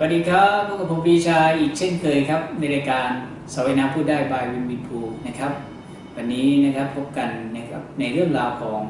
สวัสดีครับพบกับผมปีชาอีกเช่นเคยครับ ในรายการสวัยน้ำพูดได้บายวินวินพูนะครับ วันนี้นะครับพบกันนะครับในเรื่องราวของ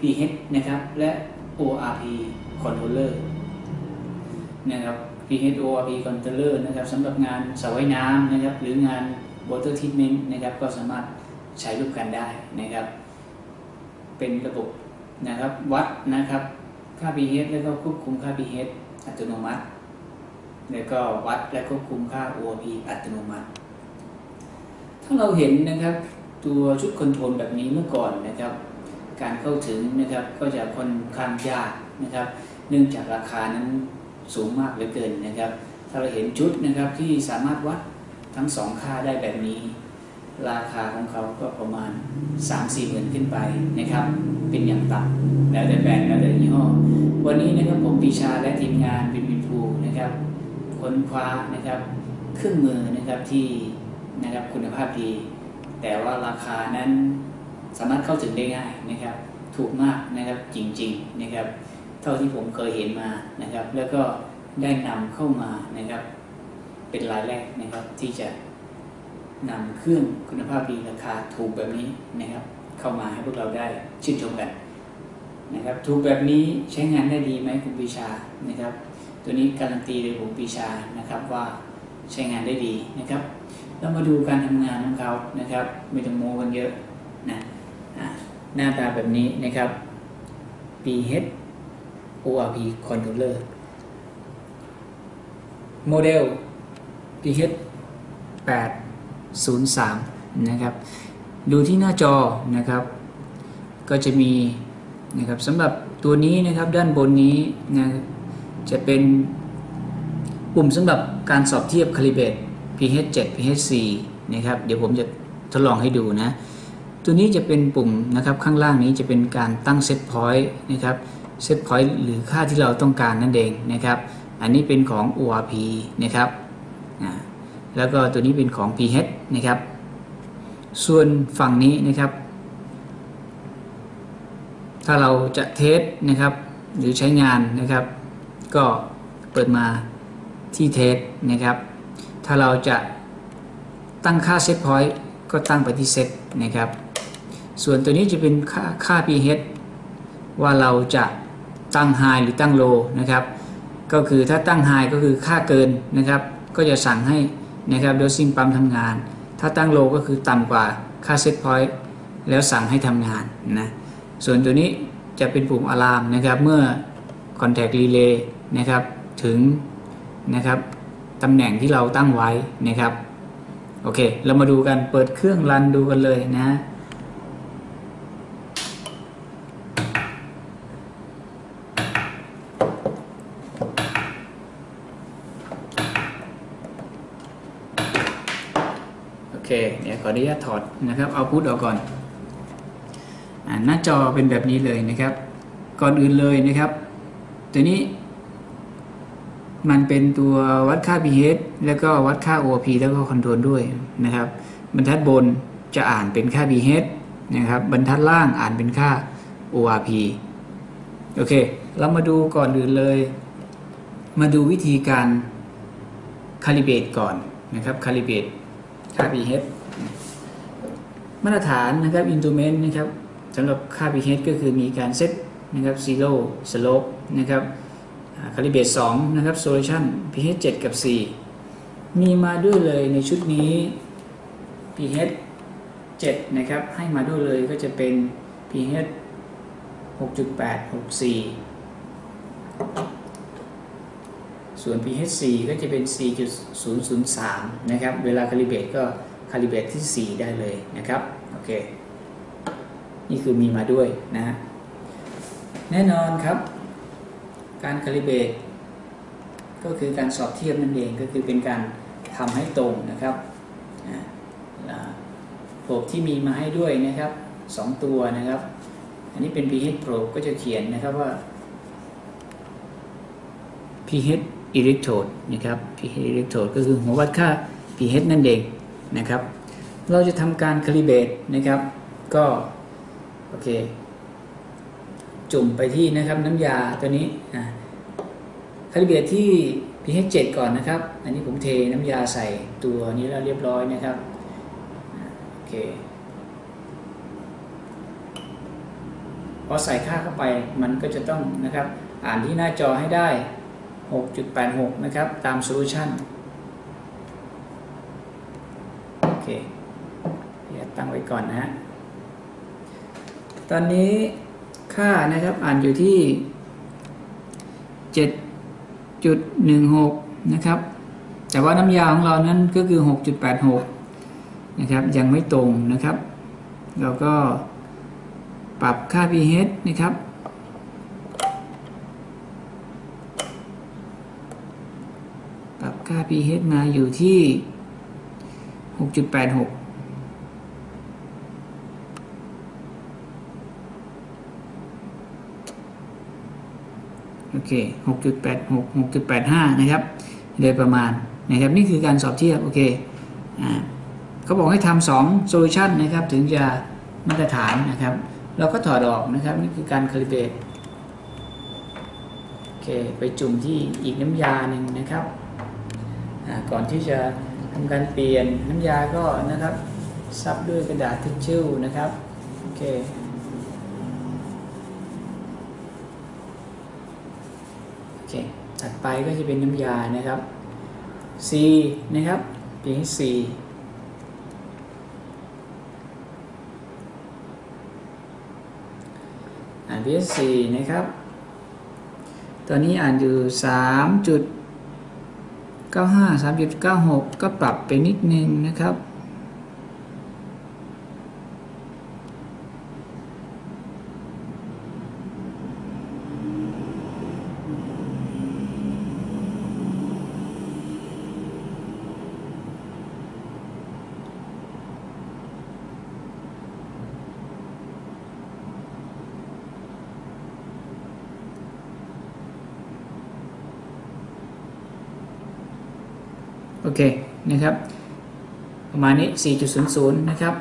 pH นะครับและ ORP controller นะครับ pH ORP controller นะครับสำหรับงานสวายน้ำนะครับ หรืองาน water treatment นะครับ ก็สามารถใช้ร่วมกันได้นะครับ เป็นระบบนะครับวัดนะครับค่า pH แล้วก็ควบคุมค่า pH อัตโนมัติ แล้วก็วัดและควบคุมค่า OP อัตโนมัติ ถ้าเราเห็นนะครับตัวชุดคอนโทรลแบบนี้เมื่อก่อนนะครับ การเข้าถึงนะครับก็จะค่อนข้างยากนะครับ เนื่องจากราคานั้นสูงมากเหลือเกินนะครับ ถ้าเราเห็นชุดนะครับที่สามารถวัดทั้งสองค่าได้แบบนี้ ราคาของเขาก็ประมาณ 3-4หมื่นขึ้นไปนะครับ เป็นอย่างต่ำแล้วแต่แบรนด์แล้วแต่ยี่ห้อ วันนี้นะครับผมปีชาและทีมงานบินบินพูนะครับ ค้นคว้านะครับเครื่องมือนะครับที่นะครับคุณภาพดี แต่ว่าราคานั้นสามารถเข้าถึงได้ง่ายนะครับ ถูกมากนะครับจริงๆนะครับ เท่าที่ผมเคยเห็นมานะครับ แล้วก็ได้นำเข้ามานะครับ เป็นรายแรกนะครับที่จะนำเครื่องคุณภาพดีราคาถูกแบบนี้นะครับ เข้ามาให้พวกเราได้ชื่นชมกันนะครับ ถูกแบบนี้ใช้งานได้ดีไหมคุณปีชานะครับ ตัวนี้การันตีโดยผมปีชานะครับว่าใช้งานได้ดีนะครับเรามาดูการทำงานของเขานะครับไม่ต้องโม้กันเยอะนะอะหน้าตาแบบนี้นะครับ pH ORP controller โมเดล pH 803 นะครับ ดูที่หน้าจอนะครับ ก็จะมีนะครับสำหรับตัวนี้นะครับด้านบนนี้นะ จะเป็นปุ่มสำหรับการสอบเทียบคาลิเบต pH 7 pH 4นะครับ เดี๋ยวผมจะทดลองให้ดูนะ ตัวนี้จะเป็นปุ่มนะครับข้างล่างนี้จะเป็นการตั้งเซตพอยต์นะครับเซตพอยต์หรือค่าที่เราต้องการนั่นเองนะครับ อันนี้เป็นของ ORP นะครับแล้วก็ตัวนี้เป็นของ pH นะครับ ส่วนฝั่งนี้นะครับ ถ้าเราจะเทสนะครับ หรือใช้งานนะครับ ก็เปิดมาที่เทสนะครับ ถ้าเราจะตั้งค่าเซตพอยต์ก็ตั้งไปที่เซตนะครับ ส่วนตัวนี้จะเป็นค่าค่า pH ว่าเราจะตั้ง high หรือตั้ง low นะครับ ก็คือถ้าตั้ง high ก็คือค่าเกินนะครับ ก็จะสั่งให้นะครับโดซิ่งปั๊มทำงาน ถ้าตั้ง low ก็คือต่ำกว่าค่า set point แล้วสั่งให้ทำงานนะ ส่วนตัวนี้จะเป็นปุ่มอะลามนะครับ เมื่อ contact relay นะครับถึงนะครับตำแหน่งที่เราตั้งไว้นะครับโอเค เรามาดูกันเปิดเครื่องรันดูกันเลยนะโอเคเดี๋ยวขออนุญาตถอดนะครับเอาพุทออกก่อนอหน้าจอเป็นแบบนี้เลยนะครับ ก่อนอื่นเลยนะครับ ตัวนี้ มันเป็นตัววัดค่า pH แล้วก็วัดค่า OP แล้วก็คอนโทรลด้วยนะครับ บรรทัดบนจะอ่านเป็นค่า pH นะครับ บรรทัดล่างอ่านเป็นค่า ORP โอเค เรามาดูก่อนอื่นเลย มาดูวิธีการคาลิเบตก่อนนะครับ คาลิเบตค่า pH มาตรฐานนะครับ instrument นะครับสำหรับค่า pH ก็คือมีการเซตนะครับ zero slope นะครับ คาลิเบต2นะครับ solution pH 7 กับ 4 มีมาด้วยเลยในชุดนี้ pH 7 นะครับ ให้มาด้วยเลยก็จะเป็น pH 6.8 64 ส่วน pH 4 ก็จะเป็น 4.003 นะครับ เวลาคาลิเบตก็คาลิเบตที่ 4 ได้เลยนะครับ โอเค นี่คือมีมาด้วยนะ แน่นอนครับ การคาลิเบตก็คือการสอบเทียบนั่นเองก็คือเป็นการทำให้ตรงนะครับโปรบที่มีมาให้ด้วยนะครับ 2 ตัวนะครับ อันนี้เป็น pH probe ก็จะเขียนนะครับว่า pH electrode นะครับ pH electrode ก็คือหัววัดค่า pH นั่นเองนะครับ เราจะทำการคาลิเบตนะครับ ก็ โอเค จุ่มไปที่นะครับน้ำยาตัวนี้นะคาลิเบตที่ p pH 7ก่อนนะครับ อันนี้ผมเทน้ำยาใส่ตัวนี้แล้วเรียบร้อยนะครับโอเคพอใส่ค่าเข้าไปมันก็จะต้องนะครับ อ่านที่หน้าจอให้ได้ 6.86 นะครับ ตามโซลูชันโอเคเดี๋ยวตั้งไว้ก่อนนะฮะตอนนี้ ค่านะครับอ่านอยู่ที่ 7.16 นะครับ แต่ว่าน้ำยาของเรานั้นก็คือ 6.86 นะครับ ยังไม่ตรงนะครับ เราก็ปรับค่า pH นะครับ ปรับค่า pH มาอยู่ที่ 6.86 โอเค6.86 6.85นะครับโดยประมาณนะครับนี่คือการสอบเทียบโอเคอ่าเขาบอกให้ทำสองโซลูชันนะครับถึงจะมาตรฐานนะครับ เราก็ถอดออกนะครับนี่คือการคาลิเบตโอเคไปจุ่มที่อีกน้ำยาหนึ่งนะครับอ่าก่อนที่จะทำการเปลี่ยนน้ำยาก็นะครับซับด้วยกระดาษทิชชู่นะครับโอเค โอเค ถัดไปก็จะเป็นน้ำยานะครับ C นะครับ pH C อ่าน pH C นะครับ ตอนนี้อ่านอยู่ 3.95 3.96 ก็ปรับไปนิดนึงนะครับ เคนะครับ ประมาณนี้ 4.00 นะครับ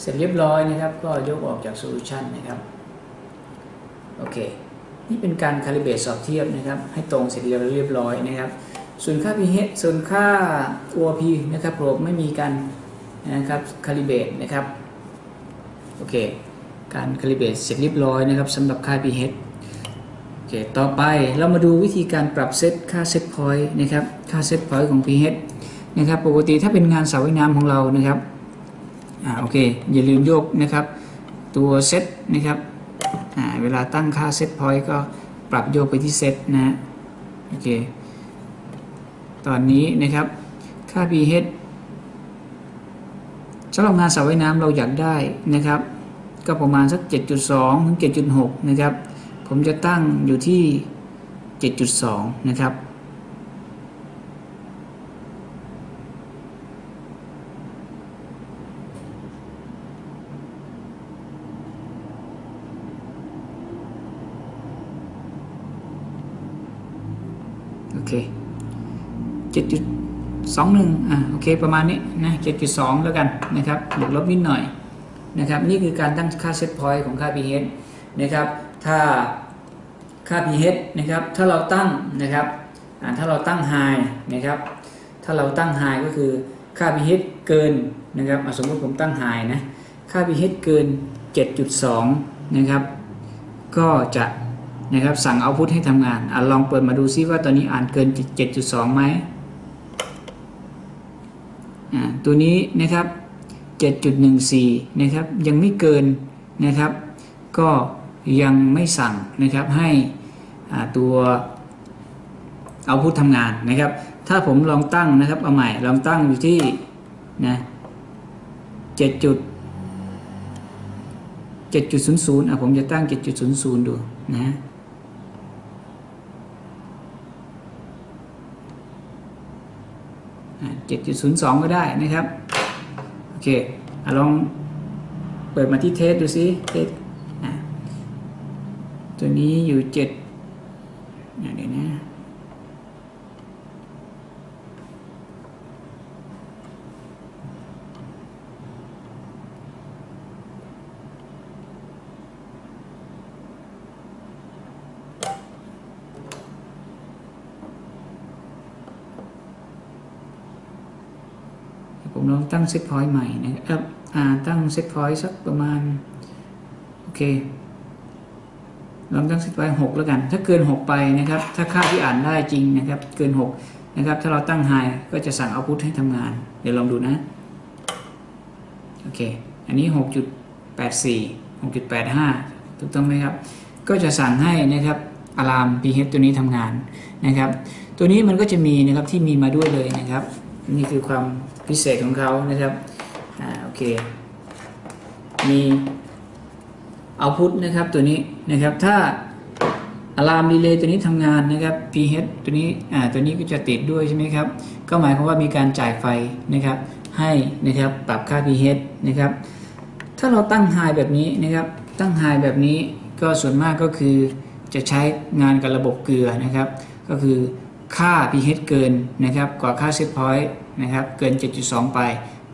เสร็จเรียบร้อยนะครับ ก็ยกออกจากโซลูชันนะครับ โอเค นี่เป็นการคาลิเบรตสอบเทียบนะครับ ให้ตรงเสร็จเรียบร้อยนะครับ ส่วนค่า pH ส่วนค่า OP นะครับผมไม่มีการนะครับคาลิเบรตนะครับ โอเค การคาลิเบรตเสร็จเรียบร้อยนะครับสำหรับค่า pH เคต่อไปเรามาดูวิธีการปรับเซตค่าเซตพอยต์นะครับค่าเซตพอยต์ของ pH นะครับปกติถ้าเป็นงานสระว่ายน้ำของเรานะครับอ่าโอเคอย่าลืมโยกนะครับ ตัวเซตนะครับอ่าเวลาตั้งค่าเซตพอยต์ก็ปรับโยกไปที่เซตนะโอเคตอนนี้นะครับค่า pH สำหรับงานสระว่ายน้ำเราอยากได้นะครับ ก็ประมาณสัก 7.2 ถึง 7.6 นะครับ ผมจะตั้งอยู่ที่ 7.2 นะครับ โอเค 7.21 อะ โอเค ประมาณนี้นะ 7.2 แล้วกันนะครับบวกลบนิดหน่อยนะครับ นี่คือการตั้งค่าเซตพอยต์ของค่า pH นะครับ ถ้า ค่า pH นะครับถ้าเราตั้งนะครับถ้าเราตั้ง high นะครับถ้าเราตั้ง high ก็คือค่า pH เกินนะครับสมมติผมตั้ง high นะค่า pH เกิน 7.2 นะครับ ก็จะนะครับสั่งเอาพุทให้ทำงานอลองเปิดมาดูซิว่าตอนนี้อ่านเกิน 7.2 ไหมอ่าตัวนี้นะครับ 7.14 นะครับ ยังไม่เกินนะครับ ก็ยังไม่สั่งนะครับให้ ตัวเอาพุททำงานนะครับ ถ้าผมลองตั้งนะครับเอาใหม่ลองตั้งอยู่ที่นะ7จุด7.00อะผมจะตั้ง7.00ดูนะ7.02ก็ได้นะครับ โอเคอลองเปิดมาที่เทสดูซิเทสตัวนี้อยู่เจ็ด ผมลองตั้งเซตพอยต์ใหม่นะครับอ่าตั้งเซตพอยต์สักประมาณ โอเค ลองตั้งเซตไว้6แล้วกัน ถ้าเกิน 6 ไปนะครับ ถ้าค่าที่อ่านได้จริงนะครับ เกิน 6 นะครับ ถ้าเราตั้ง high ก็จะสั่งเอาพุทให้ทำงาน เดี๋ยวลองดูนะ โอเค อันนี้ 6.84 6.85 ถูกต้องไหมครับ ก็จะสั่งให้นะครับอะลาม pH ตัวนี้ทำงานนะครับ ตัวนี้มันก็จะมีนะครับที่มีมาด้วยเลยนะครับ นี่คือความพิเศษของเขานะครับอ่าโอเค มีเอาพุทนะครับตัวนี้นะครับถ้าอะลามรีเลย์ตัวนี้ทำงานนะครับ pH ตัวนี้อ่าตัวนี้ก็จะติดด้วยใช่ไหมครับ ก็หมายความว่ามีการจ่ายไฟนะครับ ให้นะครับปรับค่า pH นะครับ ถ้าเราตั้ง high แบบนี้นะครับ ตั้ง high แบบนี้ก็ส่วนมากก็คือจะใช้งานกับระบบเกลือนะครับ ก็คือ ค่า pH เกินนะครับกว่าค่า set point นะครับเกิน 7.2 ไป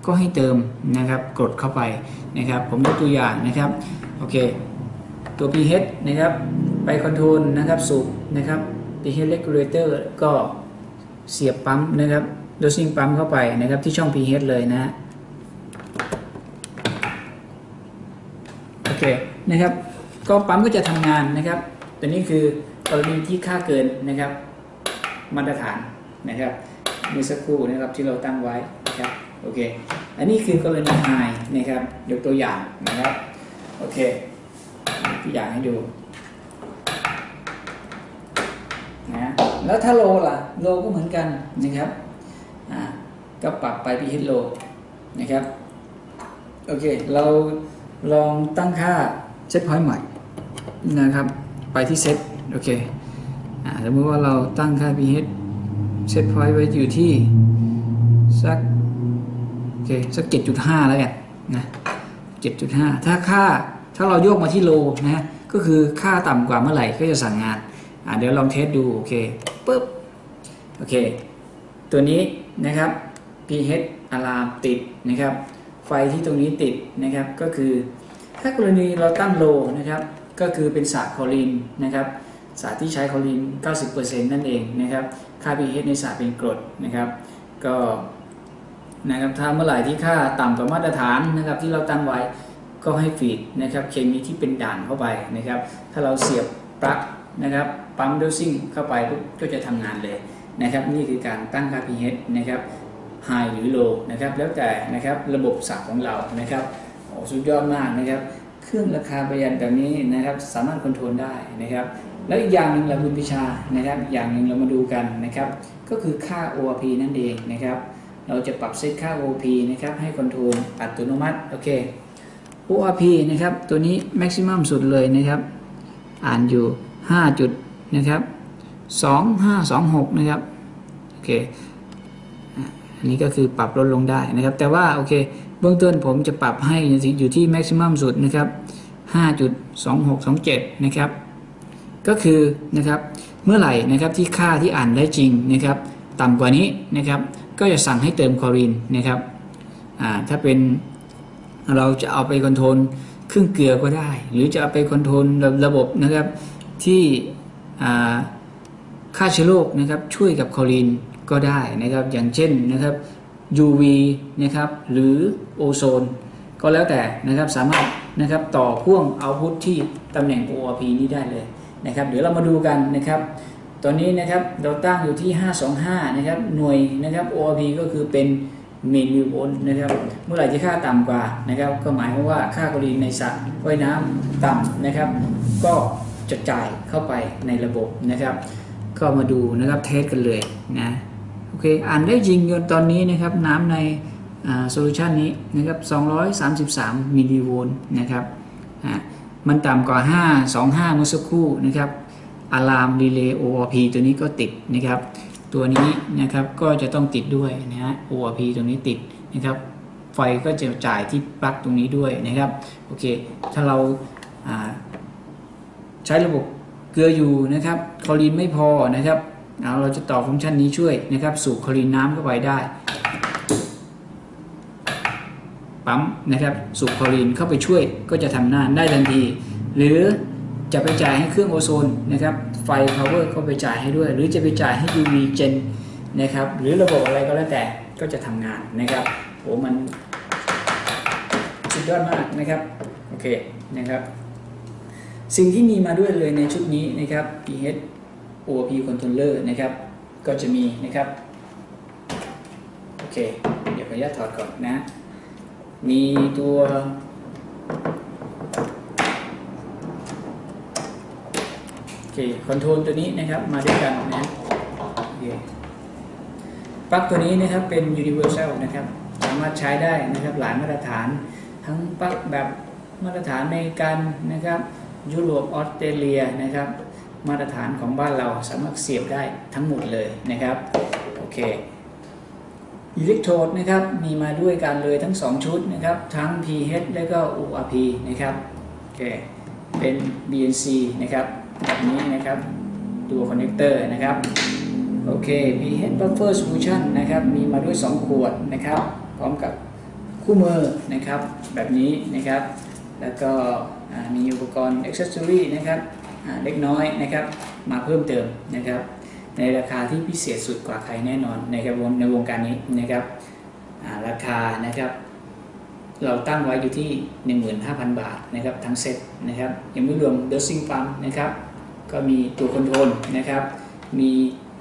ก็ให้เติมนะครับกดเข้าไปนะครับ ผมยกตัวอย่างนะครับโอเคตัว pH นะครับไปคอนโทรลนะครับสูบนะครับ pH regulator ก็เสียบปั๊มนะครับ dosing ปั๊มเข้าไปนะครับที่ช่อง pH เลยนะฮะโอเคนะครับ ก็ปั๊มก็จะทำงานนะครับ ตัวนี้คือกรณีที่ค่าเกินนะครับ มาตรฐานนะครับเมื่อสักครู่นะครับที่เราตั้งไว้นะครับโอเคอันนี้คือกรณีไฮนะครับยกตัวอย่างนะครับโอเคตัวอย่างให้ดูนะแล้วถ้าโลล่ะโลก็เหมือนกันนะครับอ่าก็ปรับไป pH โลนะครับโอเคเราลองตั้งค่าเซตพอยต์ใหม่นะครับ ไปที่เซตโอเค สมมติว่าเราตั้งค่า pH เซตพอยต์ไว้อยู่ที่สักโอเคสัก7.5แล้วกันนะ7.5ถ้าค่าถ้าเราโยกมาที่โลนะก็คือค่าต่ำกว่าเมื่อไหร่ก็จะสั่งงานอ่าเดี๋ยวลองเทสดูโอเคปึ๊บโอเค ตัวนี้นะครับ pH อะลามติดนะครับ ไฟที่ตรงนี้ติดนะครับก็คือ ถ้ากรณีเราตั้งโลนะครับ ก็คือเป็นสารคลอรีนนะครับ สารที่ใช้คลอรีน90%นั่นเองนะครับ ค่า pH ในสารเป็นกรดนะครับ ก็นะครับถ้าเมื่อไหร่ที่ค่าต่ำกว่ามาตรฐานนะครับที่เราตั้งไว้ก็ให้ฟีดนะครับเคมีที่เป็นด่านเข้าไปนะครับ ถ้าเราเสียบปลั๊กนะครับปั๊มโดซิ่งเข้าไปปุ๊บก็จะทำงานเลยนะครับ นี่คือการตั้งค่า pH นะครับ high หรือ low นะครับ แล้วแต่นะครับระบบสับของเรานะครับโอ้สุดยอดมากนะครับ เครื่องราคาประหยัดแบบนี้นะครับ สามารถคอนโทรลได้นะครับ แล้วอีกอย่างหนึ่งเราคุณพิชานะครับอย่างหนึ่งเรามาดูกันนะครับก็คือค่า ORP นั่นเองนะครับเราจะปรับเซตค่า ORP นะครับให้คอนโทรลอัตโนมัติโอเค ORP นะครับตัวนี้ maximum สุดเลยนะครับ อ่านอยู่ 5 จุดนะครับ 2526 นะครับโอเคอันนี้ก็คือปรับลดลงได้นะครับ แต่ว่าโอเคเบื้องต้นผมจะปรับให้อยู่ที่ maximum สุดนะครับ 5.2627 นะครับ ก็คือนะครับเมื่อไหร่นะครับที่ค่าที่อ่านได้จริงนะครับต่ำกว่านี้นะครับก็จะสั่งให้เติมคลอรีนนะครับถ้าเป็นเราจะเอาไปคอนโทรลเครื่องเกลือก็ได้ หรือจะเอาไปคอนโทรลระบบนะครับที่อ่าฆ่าเชื้อโรคนะครับช่วยกับคลอรีนก็ได้นะครับอย่างเช่นนะครับ UV นะครับหรือโอโซน ก็แล้วแต่นะครับสามารถนะครับต่อพ่วงเอาพุทที่ตำแหน่ง ORP นี้ได้เลย นะครับเดี๋ยวเรามาดูกันนะครับ ตอนนี้นะครับเราตั้งอยู่ที่ 525 นะครับหน่วยนะครับ ORP ก็คือเป็นมิลลิโวลต์นะครับ เมื่อไหร่ที่ค่าต่ำกว่านะครับ ก็หมายความว่าค่าคลอรีนในสระว่ายน้ำต่ำนะครับ ก็จะจ่ายเข้าไปในระบบนะครับ ก็มาดูนะครับเทสกันเลยนะโอเคอ่านได้จริงจนตอนนี้นะครับน้ำในโซลูชันนี้นะครับ233มิลลิโวลต์นะครับอ่า มันต่ำกว่า 525 เมื่อสักครู่นะครับอะลามรีเลย์ ORP ตัวนี้ก็ติดนะครับ ตัวนี้นะครับก็จะต้องติดด้วยนะฮะ ORP ตรงนี้ติดนะครับไฟก็จะจ่ายที่ปลั๊กตรงนี้ด้วยนะครับโอเคถ้าเราาใช้ระบบเกลืออยู่นะครับคลอรีนไม่พอนะครับเอาเราจะต่อฟังก์ชันนี้ช่วยนะครับ สูบคลอรีนน้ำเข้าไปได้ ปั๊มนะครับสูบคลอรีนเข้าไปช่วยก็จะทำหน้าได้ทันที หรือจะไปจ่ายให้เครื่องโอโซนนะครับไฟ power ก็ไปจ่ายให้ด้วย หรือจะไปจ่ายให้ UV gen นะครับหรือระบบอะไรก็แล้วแต่ก็จะทำงานนะครับโอโหมันสุดยอดมากนะครับโอเคนะครับสิ่งที่มีมาด้วยเลยในชุดนี้นะครับ PH OP controller นะครับก็จะมีนะครับโอเค เดี๋ยวขออนุญาตถอดก่อนนะ มีตัว โอเค คอนโทรลตัวนี้นะครับ มาด้วยกันนะโอเคปลั๊กตัวนี้นะครับเป็น universal นะครับ สามารถใช้ได้นะครับหลายมาตรฐาน ทั้งปลั๊กแบบมาตรฐานอเมริกันนะครับ ยุโรปออสเตรเลียนะครับ มาตรฐานของบ้านเราสามารถเสียบได้ทั้งหมดเลยนะครับ โอเค อิเล็กโทรดนะครับมีมาด้วยกันเลยทั้ง 2 ชุดนะครับ ทั้ง PH และก็ ORP นะครับโอเคเป็น BNC นะครับแบบนี้นะครับตัวคอนเนคเตอร์นะครับโอเค PH Buffer Solution นะครับมีมาด้วย 2 ขวดนะครับ พร้อมกับคู่มือนะครับแบบนี้นะครับ แล้วก็มีอุปกรณ์ Accessory นะครับเล็กน้อยนะครับ มาเพิ่มเติมนะครับ ในราคาที่พิเศษสุดกว่าใครแน่นอนนะครับในวงการนี้นะครับราคานะครับ เราตั้งไว้อยู่ที่ 15,000 บาทนะครับทั้งเซ็ตนะครับยังไม่รวม dosing pump นะครับก็มีตัวคอนโทรลนะครับ มี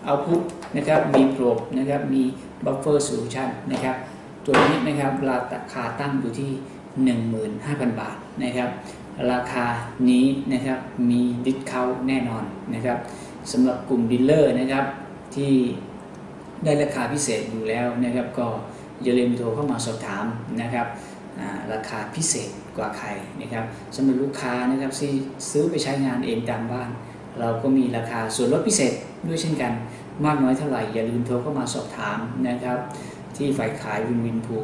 เอาพุทนะครับมีโปรบนะครับมี buffer solution นะครับตัวนี้นะครับราคาตั้งอยู่ที่ 15,000 บาทนะครับ ราคานี้นะครับมีดิสคาแน่นอนนะครับ สำหรับกลุ่มดีลเลอร์นะครับที่ได้ราคาพิเศษอยู่แล้วนะครับก็อย่าลืมโทรเข้ามาสอบถามนะครับราคาพิเศษกว่าใครนะครับสำหรับลูกค้านะครับที่ซื้อไปใช้งานเองตามบ้าน เราก็มีราคาส่วนลดพิเศษด้วยเช่นกัน มากน้อยเท่าไหร่ อย่าลืมโทรเข้ามาสอบถามนะครับที่ฝ่ายขายวินวินพู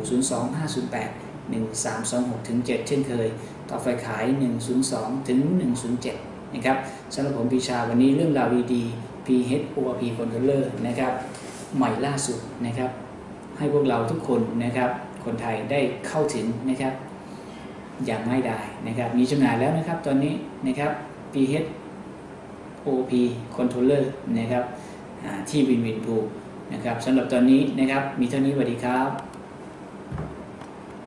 02508 1326ถึง7เช่นเคย ต่อไฟขาย 102ถึง107 นะครับสำหรับผมปีชาวันนี้เรื่องราวดีๆ PHOP Controller นะครับใหม่ล่าสุดนะครับ ให้พวกเราทุกคนนะครับ คนไทยได้เข้าถึงนะครับ อย่างง่ายดายนะครับ มีจำหน่ายแล้วนะครับ ตอนนี้นะครับ PH OP Controller นะครับที่วินวินพูนะครับสำหรับตอนนี้นะครับ มีเท่านี้สวัสดีครับ